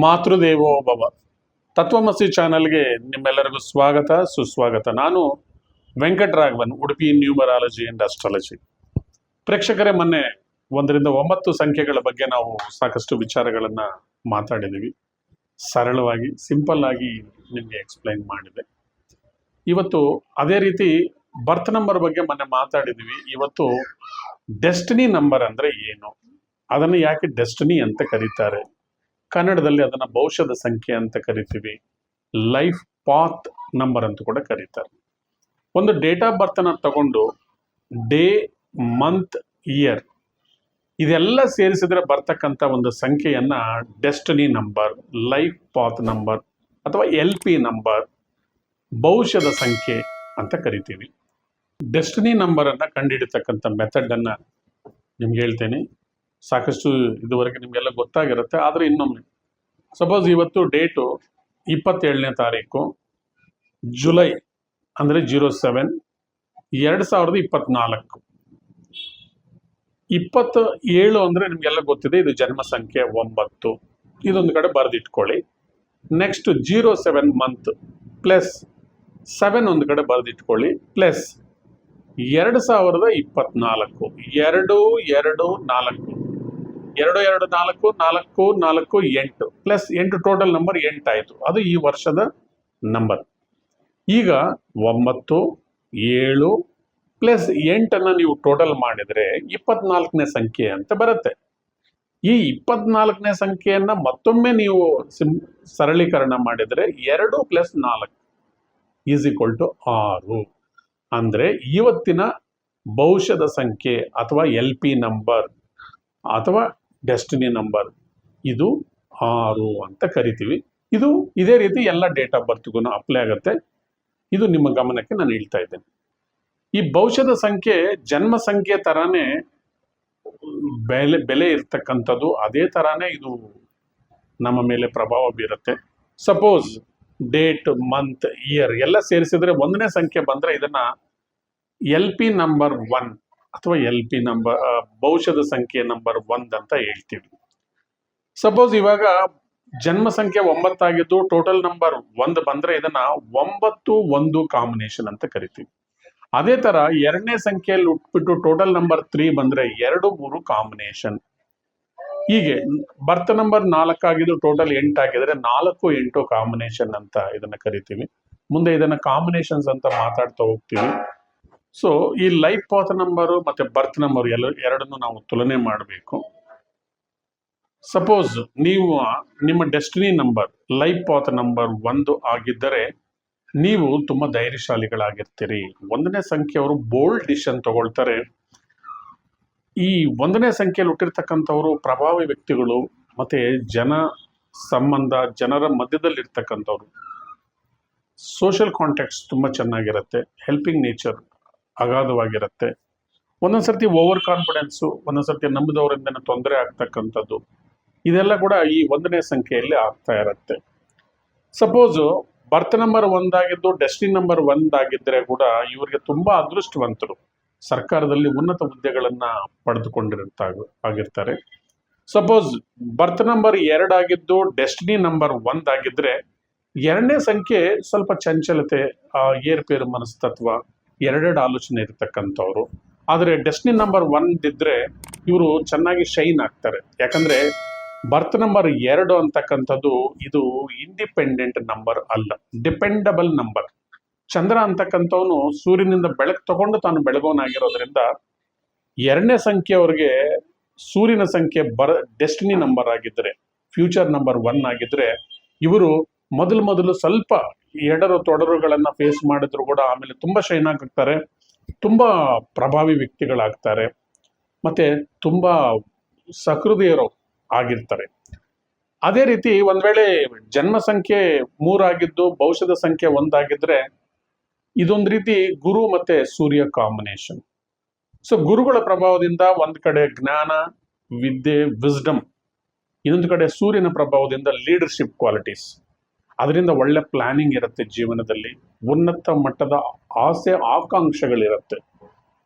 ಮಾತೃದೇವೋ ಭವ. ತತ್ವಮಸಿ ಚಾನಲ್ಗೆ ನಿಮ್ಮೆಲ್ಲರಿಗೂ ಸ್ವಾಗತ, ಸುಸ್ವಾಗತ. ನಾನು Venkataraghavan, Udupi numerology and astrology. ಪ್ರೇಕ್ಷಕರೇ, ಮೊನ್ನೆ ಒಂದರಿಂದ ಒಂಬತ್ತು ಸಂಖ್ಯೆಗಳ ಬಗ್ಗೆ ನಾವು ಸಾಕಷ್ಟು ವಿಚಾರಗಳನ್ನು ಮಾತಾಡಿದ್ದೀವಿ ಸರಳವಾಗಿ ಸಿಂಪಲ್ ಆಗಿ ನಿಮಗೆ ಎಕ್ಸ್ಪ್ಲೈನ್ ಮಾಡಿದೆ. ಇವತ್ತು ಅದೇ ರೀತಿ ಬರ್ತ್ ನಂಬರ್ ಬಗ್ಗೆ ಮೊನ್ನೆ ಮಾತಾಡಿದ್ವಿ. ಇವತ್ತು ಡೆಸ್ಟಿನಿ ನಂಬರ್ ಅಂದ್ರೆ ಏನು? ಅದನ್ನು ಯಾಕೆ ಡೆಸ್ಟಿನಿ ಅಂತ ಕರೀತಾರೆ? ಕನ್ನಡದಲ್ಲಿ ಅದನ್ನು ಭವಿಷ್ಯದ ಸಂಖ್ಯೆ ಅಂತ ಕರಿತೀವಿ. ಲೈಫ್ ಪಾತ್ ನಂಬರ್ ಅಂತ ಕೂಡ ಕರೀತಾರೆ. ಒಂದು ಡೇಟ್ ಆಫ್ ಬರ್ತ್ ಅನ್ನ ತಗೊಂಡು ಡೇ, ಮಂತ್, ಇಯರ್ ಇದೆಲ್ಲ ಸೇರಿಸಿದ್ರೆ ಬರ್ತಕ್ಕಂಥ ಒಂದು ಸಂಖ್ಯೆಯನ್ನು destiny number, life path number ಅಥವಾ ಎಲ್ ಪಿ ನಂಬರ್, ಭವಿಷ್ಯದ ಸಂಖ್ಯೆ ಅಂತ ಕರಿತೀವಿ. ಡೆಸ್ಟಿನಿ ನಂಬರ್ ಅನ್ನ ಕಂಡುಹಿಡಿತಕ್ಕಂಥ ಮೆಥಡ್ ಅನ್ನ ನಿಮ್ಗೆ ಹೇಳ್ತೇನೆ. ಸಾಕಷ್ಟು ಇದುವರೆಗೆ ನಿಮಗೆಲ್ಲ ಗೊತ್ತಾಗಿರುತ್ತೆ, ಆದರೆ ಇನ್ನೊಮ್ಮೆ. ಸಪೋಸ್ ಇವತ್ತು ಡೇಟು ಇಪ್ಪತ್ತೇಳನೇ ತಾರೀಕು ಜುಲೈ ಅಂದರೆ ಜೀರೋ ಸೆವೆನ್ ಎರಡು ಸಾವಿರದ ಇಪ್ಪತ್ನಾಲ್ಕು. ಇಪ್ಪತ್ತು ಏಳು ಅಂದರೆ ನಿಮಗೆಲ್ಲ ಗೊತ್ತಿದೆ, ಇದು ಜನ್ಮ ಸಂಖ್ಯೆ ಒಂಬತ್ತು. ಇದೊಂದು ಕಡೆ ಬರೆದಿಟ್ಕೊಳ್ಳಿ. Next zero seven month plus seven ಒಂದು ಕಡೆ ಬರೆದಿಟ್ಕೊಳ್ಳಿ ಪ್ಲಸ್ ಎರಡು ಸಾವಿರದ ಇಪ್ಪತ್ನಾಲ್ಕು. ಎರಡು ಎರಡು, ನಾಲ್ಕು. ಎರಡು ಎರಡು, ನಾಲ್ಕು ನಾಲ್ಕು ನಾಲ್ಕು, ಎಂಟು. ಪ್ಲಸ್ ಎಂಟು ಟೋಟಲ್ ನಂಬರ್ ಎಂಟಾಯಿತು ಅದು ಈ ವರ್ಷದ ನಂಬರ್ ಈಗ ಒಂಬತ್ತು, ಏಳು ಪ್ಲಸ್ ಎಂಟನ್ನು ನೀವು ಟೋಟಲ್ ಮಾಡಿದರೆ ಇಪ್ಪತ್ನಾಲ್ಕನೇ ಸಂಖ್ಯೆ ಅಂತ ಬರುತ್ತೆ. ಈ ಇಪ್ಪತ್ನಾಲ್ಕನೇ ಸಂಖ್ಯೆಯನ್ನು ಮತ್ತೊಮ್ಮೆ ನೀವು ಸಿಂ, ಸರಳೀಕರಣ ಮಾಡಿದರೆ ಎರಡು ಪ್ಲಸ್ ನಾಲ್ಕು ಈಸ್ ಈಕ್ವಲ್ ಟು ಆರು. ಅಂದರೆ ಇವತ್ತಿನ ಭವಿಷ್ಯದ ಸಂಖ್ಯೆ ಅಥವಾ ಎಲ್ ಪಿ ನಂಬರ್ ಅಥವಾ ಡೆಸ್ಟಿನಿ ನಂಬರ್. ಇದು ಆರು ಅಂತ ಕರಿತೀವಿ. ಇದು ಇದೇ ರೀತಿ ಎಲ್ಲ ಡೇಟ್ ಆಫ್ ಬರ್ತ್ಗೂ ಅಪ್ಲೈ ಆಗುತ್ತೆ. ಇದು ನಿಮ್ಮ ಗಮನಕ್ಕೆ ನಾನು ಹೇಳ್ತಾ ಇದ್ದೇನೆ. ಈ ಭವಿಷ್ಯದ ಸಂಖ್ಯೆ ಜನ್ಮ ಸಂಖ್ಯೆ ತರಾನೇ ಬೆಲೆ ಬೆಲೆ ಇರ್ತಕ್ಕಂಥದ್ದು ಅದೇ ತರಾನೇ ಇದು ನಮ್ಮ ಮೇಲೆ ಪ್ರಭಾವ ಬೀರುತ್ತೆ. ಸಪೋಸ್ ಡೇಟ್ ಮಂತ್ ಇಯರ್ ಎಲ್ಲ ಸೇರಿಸಿದ್ರೆ ಒಂದನೇ ಸಂಖ್ಯೆ ಬಂದ್ರೆ ಇದನ್ನ ಎಲ್ ಪಿ ನಂಬರ್ ಒನ್ ಅಥವಾ ಎಲ್ ಪಿ ನಂಬರ್ ಭವಿಷ್ಯದ ಸಂಖ್ಯೆ ನಂಬರ್ ಒಂದ್ ಅಂತ ಹೇಳ್ತೀವಿ. ಸಪೋಸ್ ಇವಾಗ ಜನ್ಮ ಸಂಖ್ಯೆ ಒಂಬತ್ತಾಗಿದ್ದು ಟೋಟಲ್ ನಂಬರ್ ಒಂದು ಬಂದ್ರೆ ಇದನ್ನ ಒಂಬತ್ತು ಒಂದು ಕಾಂಬಿನೇಷನ್ ಅಂತ ಕರಿತೀವಿ. ಅದೇ ತರ ಎರಡನೇ ಸಂಖ್ಯೆಯಲ್ಲಿ ಉಟ್ಬಿಟ್ಟು ಟೋಟಲ್ ನಂಬರ್ ತ್ರೀ ಬಂದ್ರೆ ಎರಡು ಮೂರು ಕಾಂಬಿನೇಷನ್ ಹೀಗೆ ಬರ್ತ್ ನಂಬರ್ ನಾಲ್ಕಾಗಿದ್ದು ಟೋಟಲ್ ಎಂಟಾಗಿದ್ರೆ ನಾಲ್ಕು ಎಂಟು ಕಾಂಬಿನೇಷನ್ ಅಂತ ಇದನ್ನ ಕರಿತೀವಿ. ಮುಂದೆ ಇದನ್ನ ಕಾಂಬಿನೇಷನ್ಸ್ ಅಂತ ಮಾತಾಡ್ತಾ ಹೋಗ್ತೀವಿ. ಸೊ ಈ ಲೈಫ್ ಪಾತ್ ನಂಬರು ಮತ್ತೆ ಬರ್ತ್ ನಂಬರ್ ಎಲ್ಲ ಎರಡನ್ನು ನಾವು ತುಲನೆ ಮಾಡಬೇಕು. ಸಪೋಸ್ ನೀವು, ನಿಮ್ಮ destiny number life path number ಒಂದು ಆಗಿದ್ದರೆ, ನೀವು ತುಂಬ ಧೈರ್ಯಶಾಲಿಗಳಾಗಿರ್ತೀರಿ. ಒಂದನೇ ಸಂಖ್ಯೆಯವರು ಬೋಲ್ಡ್ ಡಿಸಿಷನ್ ತಗೊಳ್ತಾರೆ. ಈ ಒಂದನೇ ಸಂಖ್ಯೆಯಲ್ಲಿ ಹುಟ್ಟಿರ್ತಕ್ಕಂಥವರು ಪ್ರಭಾವಿ ವ್ಯಕ್ತಿಗಳು, ಮತ್ತೆ ಜನ ಸಂಬಂಧ, ಜನರ ಮಧ್ಯದಲ್ಲಿರ್ತಕ್ಕಂಥವ್ರು. ಸೋಷಿಯಲ್ ಕಾಂಟ್ಯಾಕ್ಟ್ಸ್ ತುಂಬ ಚೆನ್ನಾಗಿರುತ್ತೆ. ಹೆಲ್ಪಿಂಗ್ ನೇಚರ್ ಅಗಾಧವಾಗಿರುತ್ತೆ. ಒಂದೊಂದು ಸರ್ತಿ ಓವರ್ ಕಾನ್ಫಿಡೆನ್ಸು ಒಂದೊಂದು ಸರ್ತಿ ನಂಬಿದವರಿಂದ ತೊಂದರೆ ಆಗ್ತಕ್ಕಂಥದ್ದು, ಇದೆಲ್ಲ ಕೂಡ ಈ ಒಂದನೇ ಸಂಖ್ಯೆಯಲ್ಲಿ ಆಗ್ತಾ ಇರುತ್ತೆ. ಸಪೋಸು ಬರ್ತ್ ನಂಬರ್ ಒಂದಾಗಿದ್ದು ಡೆಸ್ಟಿನಿ ನಂಬರ್ ಒಂದಾಗಿದ್ದರೆ ಕೂಡ ಇವರಿಗೆ ತುಂಬಾ ಅದೃಷ್ಟವಂತರು. ಸರ್ಕಾರದಲ್ಲಿ ಉನ್ನತ ಹುದ್ದೆಗಳನ್ನು ಪಡೆದುಕೊಂಡಿರುತ್ತ ಆಗಿರ್ತಾರೆ ಸಪೋಸ್ ಬರ್ತ್ ನಂಬರ್ ಎರಡಾಗಿದ್ದು ಡೆಸ್ಟಿನಿ ನಂಬರ್ ಒಂದಾಗಿದ್ದರೆ ಎರಡನೇ ಸಂಖ್ಯೆ ಸ್ವಲ್ಪ ಚಂಚಲತೆ ಏರುಪೇರು ಮನಸ್ತತ್ವ ಎರಡೆರಡು ಆಲೋಚನೆ ಇರತಕ್ಕಂಥವ್ರು. ಆದರೆ ಡೆಸ್ಟಿನಿ ನಂಬರ್ ಇದ್ದರೆ ಇವರು ಚೆನ್ನಾಗಿ ಶೈನ್ ಆಗ್ತಾರೆ. ಯಾಕಂದ್ರೆ ಬರ್ತ್ ನಂಬರ್ ಎರಡು ಅಂತಕ್ಕಂಥದ್ದು ಇದು ಇಂಡಿಪೆಂಡೆಂಟ್ ನಂಬರ್ ಅಲ್ಲ. ಡಿಪೆಂಡಬಲ್ ನಂಬರ್ ಚಂದ್ರ ಅಂತಕ್ಕಂಥವನು ಸೂರ್ಯನಿಂದ ಬೆಳಕು ತಗೊಂಡು ತಾನು ಬೆಳಗೋನಾಗಿರೋದ್ರಿಂದ ಎರಡನೇ ಸಂಖ್ಯೆಯವ್ರಿಗೆ ಸೂರ್ಯನ ಸಂಖ್ಯೆ ಬರ ಡೆಸ್ಟಿನಿ ನಂಬರ್ ಆಗಿದ್ರೆ ಫ್ಯೂಚರ್ ನಂಬರ್ ಒನ್ ಆಗಿದ್ರೆ ಇವರು ಮೊದಲು ಮೊದಲು ಸ್ವಲ್ಪ ಎಡರು ತೊಡರುಗಳನ್ನು ಫೇಸ್ ಮಾಡಿದ್ರು ಕೂಡ ಆಮೇಲೆ ತುಂಬಾ ಶೈನ್ ಆಗ್ತಾರೆ, ತುಂಬಾ ಪ್ರಭಾವಿ ವ್ಯಕ್ತಿಗಳಾಗ್ತಾರೆ, ಮತ್ತೆ ತುಂಬಾ ಸಹೃದಯರು ಆಗಿರ್ತಾರೆ. ಅದೇ ರೀತಿ ಒಂದು ವೇಳೆ ಜನ್ಮ ಸಂಖ್ಯೆ ಮೂರಾಗಿದ್ದು ಭವಿಷ್ಯದ ಸಂಖ್ಯೆ ಒಂದಾಗಿದ್ರೆ ಇದೊಂದು ರೀತಿ ಗುರು ಮತ್ತೆ ಸೂರ್ಯ ಕಾಂಬಿನೇಷನ್ ಸೊ ಗುರುಗಳ ಪ್ರಭಾವದಿಂದ ಒಂದು ಕಡೆ ಜ್ಞಾನ, ವಿದ್ಯೆ ವಿಸ್ಡಮ್ ಇನ್ನೊಂದು ಕಡೆ ಸೂರ್ಯನ ಪ್ರಭಾವದಿಂದ ಲೀಡರ್ಶಿಪ್ ಕ್ವಾಲಿಟೀಸ್ ಅದರಿಂದ ಒಳ್ಳೆ ಪ್ಲಾನಿಂಗ್ ಇರುತ್ತೆ ಜೀವನದಲ್ಲಿ. ಉನ್ನತ ಮಟ್ಟದ ಆಸೆ, ಆಕಾಂಕ್ಷೆಗಳಿರುತ್ತೆ.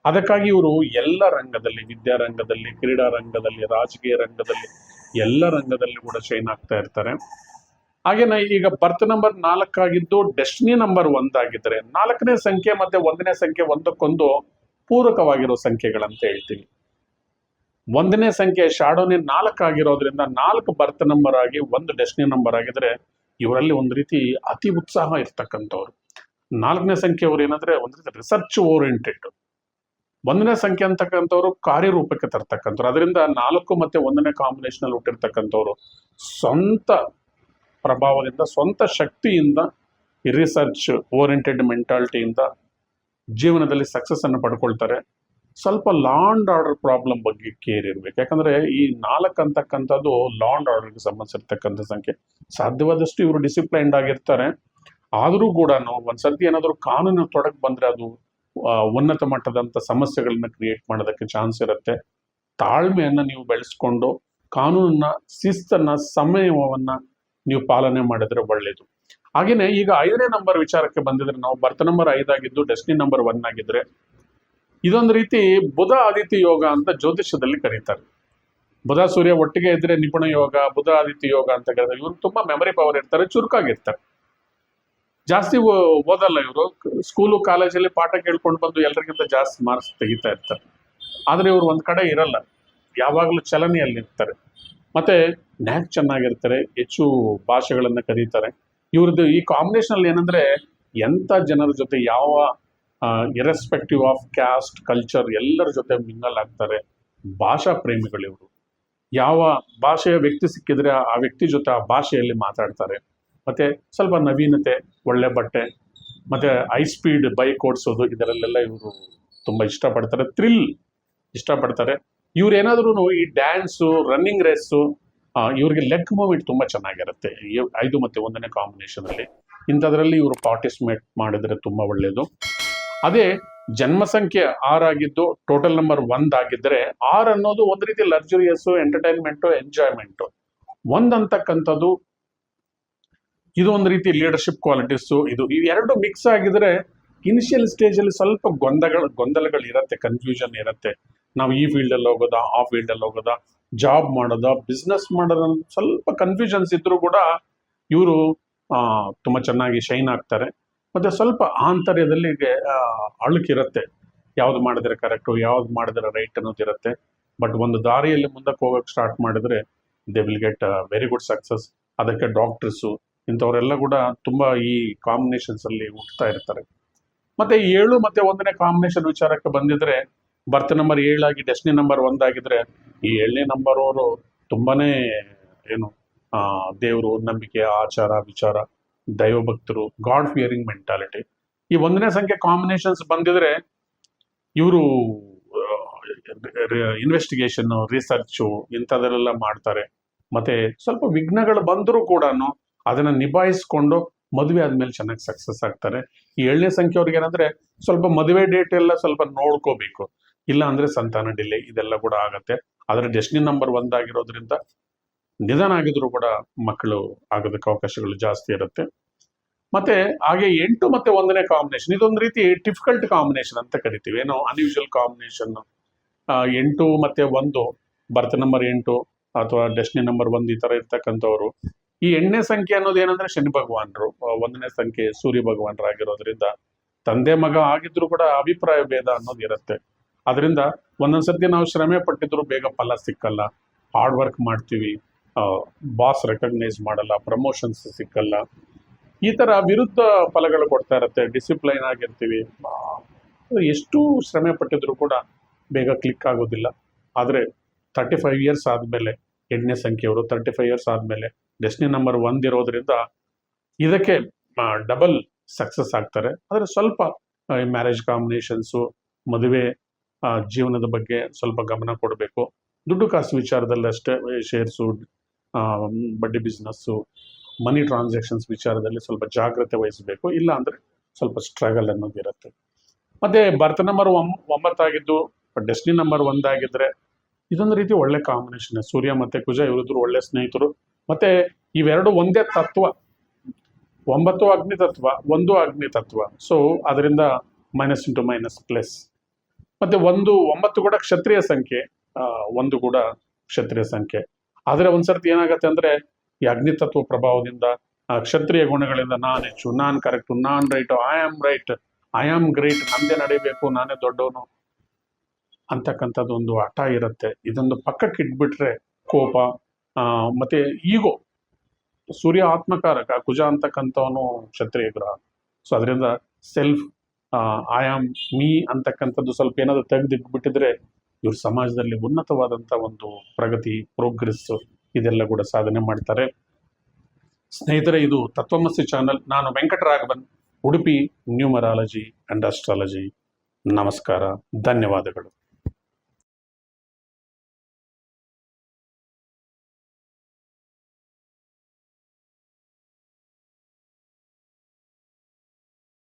ಅದಕ್ಕಾಗಿ ಇವರು ಎಲ್ಲ ರಂಗದಲ್ಲಿ ವಿದ್ಯಾರಂಗದಲ್ಲಿ ಕ್ರೀಡಾ ರಂಗದಲ್ಲಿ, ರಾಜಕೀಯ ರಂಗದಲ್ಲಿ ಎಲ್ಲ ರಂಗದಲ್ಲಿ ಕೂಡ ಶೈನ್ ಆಗ್ತಾ ಇರ್ತಾರೆ. ಹಾಗೇನೆ ಈಗ ಬರ್ತ್ ನಂಬರ್ ನಾಲ್ಕಾಗಿದ್ದು ಡೆಸ್ಟಿನಿ ನಂಬರ್ ಒಂದಾಗಿದ್ರೆ ನಾಲ್ಕನೇ ಸಂಖ್ಯೆ ಮತ್ತೆ ಒಂದನೇ ಸಂಖ್ಯೆ ಒಂದಕ್ಕೊಂದು ಪೂರಕವಾಗಿರೋ ಸಂಖ್ಯೆಗಳಂತ ಹೇಳ್ತೀವಿ ಒಂದನೇ ಸಂಖ್ಯೆ ಶಾಡೋನಿ ನಾಲ್ಕು ಆಗಿರೋದ್ರಿಂದ ನಾಲ್ಕು ಬರ್ತ್ ನಂಬರ್ ಆಗಿ ಒಂದು ಡೆಸ್ಟಿನಿ ನಂಬರ್ ಆಗಿದ್ರೆ ಇವರಲ್ಲಿ ಒಂದು ರೀತಿ ಅತಿ ಉತ್ಸಾಹ ಇರ್ತಕ್ಕಂಥವ್ರು. ನಾಲ್ಕನೇ ಸಂಖ್ಯೆಯವರು ಏನಂದ್ರೆ ಒಂದು ರೀತಿ ರಿಸರ್ಚ್ ಓರಿಯೆಂಟೆಡ್ ಒಂದನೇ ಸಂಖ್ಯೆ ಅಂತಕ್ಕಂಥವ್ರು ಕಾರ್ಯರೂಪಕ್ಕೆ ತರ್ತಕ್ಕಂಥವ್ರು. ಅದರಿಂದ ನಾಲ್ಕು ಮತ್ತೆ ಒಂದನೇ ಕಾಂಬಿನೇಷನ್ ಅಲ್ಲಿ ಹುಟ್ಟಿರ್ತಕ್ಕಂಥವ್ರು ಸ್ವಂತ ಪ್ರಭಾವದಿಂದ, ಸ್ವಂತ ಶಕ್ತಿಯಿಂದ ರಿಸರ್ಚ್ ಓರಿಯೆಂಟೆಡ್ ಮೆಂಟಾಲಿಟಿಯಿಂದ ಜೀವನದಲ್ಲಿ ಸಕ್ಸಸ್ ಅನ್ನು ಪಡ್ಕೊಳ್ತಾರೆ. ಸ್ವಲ್ಪ ಲಾಂಡ್ ಆರ್ಡರ್ ಪ್ರಾಬ್ಲಮ್ ಬಗ್ಗೆ ಕೇರ್ ಇರಬೇಕು ಯಾಕಂದ್ರೆ ಈ ನಾಲ್ಕು ಅಂತಕ್ಕಂಥದ್ದು ಲಾಂಡ್ ಆರ್ಡರ್ಗೆ ಸಂಬಂಧಿಸಿರ್ತಕ್ಕಂಥ ಸಂಖ್ಯೆ. ಸಾಧ್ಯವಾದಷ್ಟು ಇವರು ಡಿಸಿಪ್ಲೈನ್ಡ್ ಆಗಿರ್ತಾರೆ. ಆದರೂ ಕೂಡ ಒಂದ್ಸರ್ತಿ ಏನಾದರೂ ಕಾನೂನು ತೊಡಕ್ ಬಂದ್ರೆ ಅದು ಉನ್ನತ ಮಟ್ಟದಂತ ಸಮಸ್ಯೆಗಳನ್ನ ಕ್ರಿಯೇಟ್ ಮಾಡೋದಕ್ಕೆ ಚಾನ್ಸ್ ಇರುತ್ತೆ. ತಾಳ್ಮೆಯನ್ನ ನೀವು ಬೆಳೆಸ್ಕೊಂಡು ಕಾನೂನನ್ನ, ಶಿಸ್ತನ್ನ, ಸಮಯವನ್ನ ನೀವು ಪಾಲನೆ ಮಾಡಿದ್ರೆ ಒಳ್ಳೇದು. ಹಾಗೇನೆ ಈಗ ಐದನೇ ನಂಬರ್ ವಿಚಾರಕ್ಕೆ ಬಂದಿದ್ರೆ ನಾವು ಬರ್ತ್ ನಂಬರ್ ಐದಾಗಿದ್ದು ಡೆಸ್ಟಿನಿ ನಂಬರ್ ಒನ್ ಆಗಿದ್ರೆ ಇದೊಂದು ರೀತಿ ಬುಧ ಆದಿತ್ಯ ಯೋಗ ಅಂತ ಜ್ಯೋತಿಷ್ಯದಲ್ಲಿ ಕರೀತಾರೆ. ಬುಧ ಸೂರ್ಯ ಒಟ್ಟಿಗೆ ಇದ್ರೆ ನಿಪುಣ ಯೋಗ, ಬುಧ ಆದಿತ್ಯ ಯೋಗ ಅಂತ ಕರೀತಾರೆ ಇವರು ತುಂಬಾ ಮೆಮರಿ ಪವರ್ ಇರ್ತಾರೆ, ಚುರುಕಾಗಿರ್ತಾರೆ. ಜಾಸ್ತಿ ಓದಲ್ಲ ಇವರು. ಸ್ಕೂಲು ಕಾಲೇಜಲ್ಲಿ ಪಾಠ ಕೇಳ್ಕೊಂಡು ಬಂದು ಎಲ್ಲರಿಗಿಂತ ಜಾಸ್ತಿ ಮಾರ್ಕ್ಸ್ ತೆಗಿತಾ ಇರ್ತಾರೆ. ಆದ್ರೆ ಇವರು ಒಂದ್ ಕಡೆ ಇರಲ್ಲ. ಯಾವಾಗಲೂ ಚಲನೆಯಲ್ಲಿ ಇರ್ತಾರೆ ಮತ್ತೆ ನ್ಯಾಕ್ ಚೆನ್ನಾಗಿರ್ತಾರೆ, ಹೆಚ್ಚು ಭಾಷೆಗಳನ್ನ ಕರೀತಾರೆ. ಇವ್ರದ್ದು ಈ ಕಾಂಬಿನೇಷನ್ ಅಲ್ಲಿ ಏನಂದ್ರೆ ಎಂತ ಜನರ ಜೊತೆ ಯಾವ ಇರೆಸ್ಪೆಕ್ಟಿವ್ ಆಫ್ ಕ್ಯಾಸ್ಟ್ ಕಲ್ಚರ್ ಎಲ್ಲರ ಜೊತೆ ಮಿಂಗಲ್ ಆಗ್ತಾರೆ ಭಾಷಾ ಪ್ರೇಮಿಗಳು ಇವರು. ಯಾವ ಭಾಷೆಯ ವ್ಯಕ್ತಿ ಸಿಕ್ಕಿದ್ರೆ ಆ ವ್ಯಕ್ತಿ ಜೊತೆ ಆ ಭಾಷೆಯಲ್ಲಿ ಮಾತಾಡ್ತಾರೆ. ಮತ್ತೆ ಸ್ವಲ್ಪ ನವೀನತೆ, ಒಳ್ಳೆ ಬಟ್ಟೆ, ಮತ್ತೆ ಹೈ ಸ್ಪೀಡ್ ಬೈಕ್ ಓಡಿಸೋದು ಇದರಲ್ಲೆಲ್ಲ ಇವರು ತುಂಬಾ ಇಷ್ಟಪಡ್ತಾರೆ. ಥ್ರಿಲ್ ಇಷ್ಟಪಡ್ತಾರೆ. ಇವ್ರು ಏನಾದ್ರೂ ಈ ಡ್ಯಾನ್ಸು ರನ್ನಿಂಗ್ ರೇಸು ಇವ್ರಿಗೆ ಲೆಗ್ ಮೂವ್ಮೆಂಟ್ ತುಂಬಾ ಚೆನ್ನಾಗಿರುತ್ತೆ. ಐದು ಮತ್ತೆ ಒಂದನೇ ಕಾಂಬಿನೇಷನ್ ಅಲ್ಲಿ. ಇಂಥದ್ರಲ್ಲಿ ಇವರು ಪಾರ್ಟಿಸಿಪೇಟ್ ಮಾಡಿದ್ರೆ ತುಂಬಾ ಒಳ್ಳೆಯದು ಅದೇ ಜನ್ಮ ಸಂಖ್ಯೆ ಆರಾಗಿದ್ದು ಟೋಟಲ್ ನಂಬರ್ ಒಂದ್ ಆಗಿದ್ರೆ ಆರ್ ಅನ್ನೋದು ಒಂದು ರೀತಿ ಲಕ್ಸುರಿಯಸ್ ಎಂಟರ್ಟೈನ್ಮೆಂಟ್ ಎಂಜಾಯ್ಮೆಂಟ್ ಒಂದ್ ಅಂತಕ್ಕಂಥದ್ದು ಇದು ಒಂದು ರೀತಿ ಲೀಡರ್ಶಿಪ್ ಕ್ವಾಲಿಟೀಸ್ ಇದು ಇವೆರಡು ಮಿಕ್ಸ್ ಆಗಿದ್ರೆ ಇನಿಷಿಯಲ್ ಸ್ಟೇಜ್ ಅಲ್ಲಿ ಸ್ವಲ್ಪ ಗೊಂದಲ ಗೊಂದಲಗಳು ಇರತ್ತೆ ಕನ್ಫ್ಯೂಷನ್ ಇರತ್ತೆ. ನಾವು ಈ ಫೀಲ್ಡ್ ಅಲ್ಲಿ ಹೋಗೋದಾ, ಆ ಫೀಲ್ಡ್ ಅಲ್ಲಿ ಹೋಗೋದಾ ಜಾಬ್ ಮಾಡೋದಾ ಬಿಸ್ನೆಸ್ ಮಾಡೋದ, ಸ್ವಲ್ಪ ಕನ್ಫ್ಯೂಷನ್ಸ್ ಇದ್ರೂ ಕೂಡ ಇವರು ತುಂಬಾ ಚೆನ್ನಾಗಿ ಶೈನ್ ಆಗ್ತಾರೆ. ಮತ್ತೆ ಸ್ವಲ್ಪ ಆಂತರ್ಯದಲ್ಲಿ ಅಳುಕಿರುತ್ತೆ. ಯಾವುದು ಮಾಡಿದ್ರೆ ಕರೆಕ್ಟು ಯಾವ್ದು ಮಾಡಿದ್ರೆ ರೈಟ್ ಅನ್ನೋದಿರುತ್ತೆ ಬಟ್ ಒಂದು ದಾರಿಯಲ್ಲಿ ಮುಂದಕ್ಕೆ ಹೋಗೋಕ್ಕೆ ಸ್ಟಾರ್ಟ್ ಮಾಡಿದ್ರೆ they will get very good success ಅದಕ್ಕೆ ಡಾಕ್ಟರ್ಸು ಇಂಥವರೆಲ್ಲ ಕೂಡ ತುಂಬಾ ಈ ಕಾಂಬಿನೇಷನ್ಸ್ ಅಲ್ಲಿ ಹುಟ್ಟುತ್ತಾ ಇರ್ತಾರೆ. ಮತ್ತೆ ಏಳು ಮತ್ತು ಒಂದನೇ ಕಾಂಬಿನೇಷನ್ ವಿಚಾರಕ್ಕೆ ಬಂದಿದ್ರೆ ಬರ್ತ್ ನಂಬರ್ ಏಳಾಗಿ ಡೆಸ್ಟಿನಿ ನಂಬರ್ ಒಂದಾಗಿದ್ರೆ ಈ ಏಳನೇ ನಂಬರ್ ಅವರು ತುಂಬಾನೇ, ಏನು ದೇವರು ನಂಬಿಕೆ, ಆಚಾರ, ವಿಚಾರ ದೈವಭಕ್ತರು ಗಾಡ್ ಫಿಯರಿಂಗ್ ಮೆಂಟಾಲಿಟಿ ಈ ಒಂದನೇ ಸಂಖ್ಯೆ ಕಾಂಬಿನೇಷನ್ಸ್ ಬಂದಿದ್ರೆ ಇವರು ಇನ್ವೆಸ್ಟಿಗೇಷನ್ ರಿಸರ್ಚು ಇಂಥದೆಲ್ಲ ಮಾಡ್ತಾರೆ. ಮತ್ತೆ ಸ್ವಲ್ಪ ವಿಘ್ನಗಳು ಬಂದರೂ ಕೂಡ ಅದನ್ನ ನಿಭಾಯಿಸ್ಕೊಂಡು ಮದುವೆ ಆದ್ಮೇಲೆ ಚೆನ್ನಾಗಿ ಸಕ್ಸಸ್ ಆಗ್ತಾರೆ. ಈ ಏಳನೇ ಸಂಖ್ಯೆಯವ್ರಿಗೆ ಏನಂದ್ರೆ ಸ್ವಲ್ಪ ಮದುವೆ ಡೇಟ್ ಎಲ್ಲ ಸ್ವಲ್ಪ ನೋಡ್ಕೋಬೇಕು. ಇಲ್ಲ ಅಂದ್ರೆ ಸಂತಾನ ಡಿಲೇ ಇದೆಲ್ಲ ಕೂಡ ಆಗತ್ತೆ. ಆದ್ರೆ ಡೆಸ್ಟಿನಿ ನಂಬರ್ ಒಂದಾಗಿರೋದ್ರಿಂದ ನಿಧಾನ ಆಗಿದ್ರು ಕೂಡ ಮಕ್ಕಳು ಆಗೋದಕ್ಕೆ ಅವಕಾಶಗಳು ಜಾಸ್ತಿ ಇರುತ್ತೆ. ಮತ್ತೆ ಹಾಗೆ ಎಂಟು ಮತ್ತೆ ಒಂದನೇ ಕಾಂಬಿನೇಷನ್ ಇದೊಂದು ರೀತಿ ಡಿಫಿಕಲ್ಟ್ ಕಾಂಬಿನೇಷನ್ ಅಂತ ಕರಿತೀವಿ. ಏನೋ ಅನ್ಯೂಶುವಲ್ ಕಾಂಬಿನೇಷನ್ ಎಂಟು ಮತ್ತೆ ಒಂದು ಬರ್ತ್ ನಂಬರ್ ಎಂಟು ಅಥವಾ ಡೆಸ್ಟಿನಿ ನಂಬರ್ ಒಂದು ಈ ತರ ಇರ್ತಕ್ಕಂಥವ್ರು. ಈ ಎಣ್ಣೆ ಸಂಖ್ಯೆ ಅನ್ನೋದು ಏನಂದ್ರೆ ಶನಿ ಭಗವಾನರು. ಒಂದನೇ ಸಂಖ್ಯೆ ಸೂರ್ಯ ಭಗವಾನರಾಗಿರೋದ್ರಿಂದ ತಂದೆ ಮಗ ಆಗಿದ್ರು ಕೂಡ ಅಭಿಪ್ರಾಯ ಭೇದ ಅನ್ನೋದು ಇರುತ್ತೆ. ಅದರಿಂದ ಒಂದೊಂದ್ಸರ್ತಿ ನಾವು ಶ್ರಮೆ ಪಟ್ಟಿದ್ರು ಬೇಗ ಫಲ ಸಿಕ್ಕಲ್ಲ. ಹಾರ್ಡ್ ವರ್ಕ್ ಮಾಡ್ತೀವಿ. ಬಾಸ್ ರೆಕಗ್ನೈಸ್ ಮಾಡಲ್ಲ ಪ್ರಮೋಷನ್ಸ್ ಸಿಕ್ಕಲ್ಲ. ಈ ತರ ವಿರುದ್ಧ ಫಲಗಳು ಕೊಡ್ತಾ ಇರುತ್ತೆ ಡಿಸಿಪ್ಲೈನ್ ಆಗಿರ್ತೀವಿ. ಎಷ್ಟು ಶ್ರಮೆ ಪಟ್ಟಿದ್ರು ಕೂಡ ಬೇಗ ಕ್ಲಿಕ್ ಆಗೋದಿಲ್ಲ. ಆದರೆ ತರ್ಟಿ ಫೈವ್ ಇಯರ್ಸ್ ಆದಮೇಲೆ ಎಂಟನೇ ಸಂಖ್ಯೆಯವರು ತರ್ಟಿ ಫೈವ್ ಇಯರ್ಸ್ ಆದಮೇಲೆ ಡೆಸ್ಟಿನಿ ನಂಬರ್ ಒಂದಿರೋದ್ರಿಂದ ಇದಕ್ಕೆ ಡಬಲ್ ಸಕ್ಸಸ್ ಆಗ್ತಾರೆ. ಆದರೆ ಸ್ವಲ್ಪ ಮ್ಯಾರೇಜ್ ಕಾಂಬಿನೇಷನ್ಸು ಮದುವೆ ಜೀವನದ ಬಗ್ಗೆ ಸ್ವಲ್ಪ ಗಮನ ಕೊಡಬೇಕು. ದುಡ್ಡು ಕಾಸು ವಿಚಾರದಲ್ಲಿ ಅಷ್ಟೇ ಶೇರ್ಸು ಬಡ್ಡಿ ಬಿಸ್ನೆಸ್ಸು ಮನಿ ಟ್ರಾನ್ಸಾಕ್ಷನ್ಸ್ ವಿಚಾರದಲ್ಲಿ ಸ್ವಲ್ಪ ಜಾಗ್ರತೆ ವಹಿಸಬೇಕು. ಇಲ್ಲ ಅಂದ್ರೆ ಸ್ವಲ್ಪ ಸ್ಟ್ರಗಲ್ ಅನ್ನೋದು ಇರುತ್ತೆ. ಮತ್ತೆ ಬರ್ತ್ ನಂಬರ್ ಒಂಬತ್ತಾಗಿದ್ದು ಡೆಸ್ಟಿನಿ ನಂಬರ್ ಒಂದಾಗಿದ್ರೆ ಇದೊಂದು ರೀತಿ ಒಳ್ಳೆ ಕಾಂಬಿನೇಷನ್ ಸೂರ್ಯ ಮತ್ತೆ ಕುಜ ಇವರಿದ್ರು ಒಳ್ಳೆ ಸ್ನೇಹಿತರು. ಮತ್ತೆ ಇವೆರಡು ಒಂದೇ ತತ್ವ. ಒಂಬತ್ತು ಅಗ್ನಿ ತತ್ವ, ಒಂದು ಅಗ್ನಿ ತತ್ವ. ಸೊ ಅದರಿಂದ ಮೈನಸ್ ಇಂಟು ಮೈನಸ್ ಪ್ಲಸ್ ಮತ್ತೆ ಒಂದು, ಒಂಬತ್ತು ಕೂಡ ಕ್ಷತ್ರಿಯ ಸಂಖ್ಯೆ ಒಂದು ಕೂಡ ಕ್ಷತ್ರಿಯ ಸಂಖ್ಯೆ. ಆದರೆ ಒಂದ್ಸರ್ತಿ ಏನಾಗತ್ತೆ ಅಂದ್ರೆ ಈ ಅಗ್ನಿತತ್ವ ಪ್ರಭಾವದಿಂದ ಕ್ಷತ್ರಿಯ ಗುಣಗಳಿಂದ ನಾನ್ ಹೆಚ್ಚು, ನಾನ್ correct non right I am right I am great ನಂದೇ ನಡೀಬೇಕು, ನಾನೇ ದೊಡ್ಡವನು ಅಂತಕ್ಕಂಥದ್ದು ಒಂದು ಹಠ ಇರುತ್ತೆ. ಇದೊಂದು ಪಕ್ಕಕ್ಕೆ ಇಟ್ಬಿಟ್ರೆ ಕೋಪ ಮತ್ತೆ ಈಗೋ ಸೂರ್ಯ ಆತ್ಮಕಾರಕ, ಕುಜ ಅಂತಕ್ಕಂಥವನು ಕ್ಷತ್ರಿಯ ಗ್ರಹ. ಸೊ ಅದರಿಂದ ಸೆಲ್ಫ್ ಐ ಆಮ್ ಮೀ ಅಂತಕ್ಕಂಥದ್ದು ಸ್ವಲ್ಪ ಏನಾದ್ರು ತೆಗೆದಿಟ್ಬಿಟ್ಟಿದ್ರೆ ಇವ್ರ ಸಮಾಜದಲ್ಲಿ ಉನ್ನತವಾದಂಥ ಒಂದು ಪ್ರಗತಿ ಪ್ರೋಗ್ರೆಸ್ ಇದೆಲ್ಲ ಕೂಡ ಸಾಧನೆ ಮಾಡ್ತಾರೆ. ಸ್ನೇಹಿತರೆ, ಇದು ತತ್ವಮಸ್ತಿ ಚಾನಲ್ ನಾನು Venkataraghavan, Udupi numerology and astrology ನಮಸ್ಕಾರ, ಧನ್ಯವಾದಗಳು.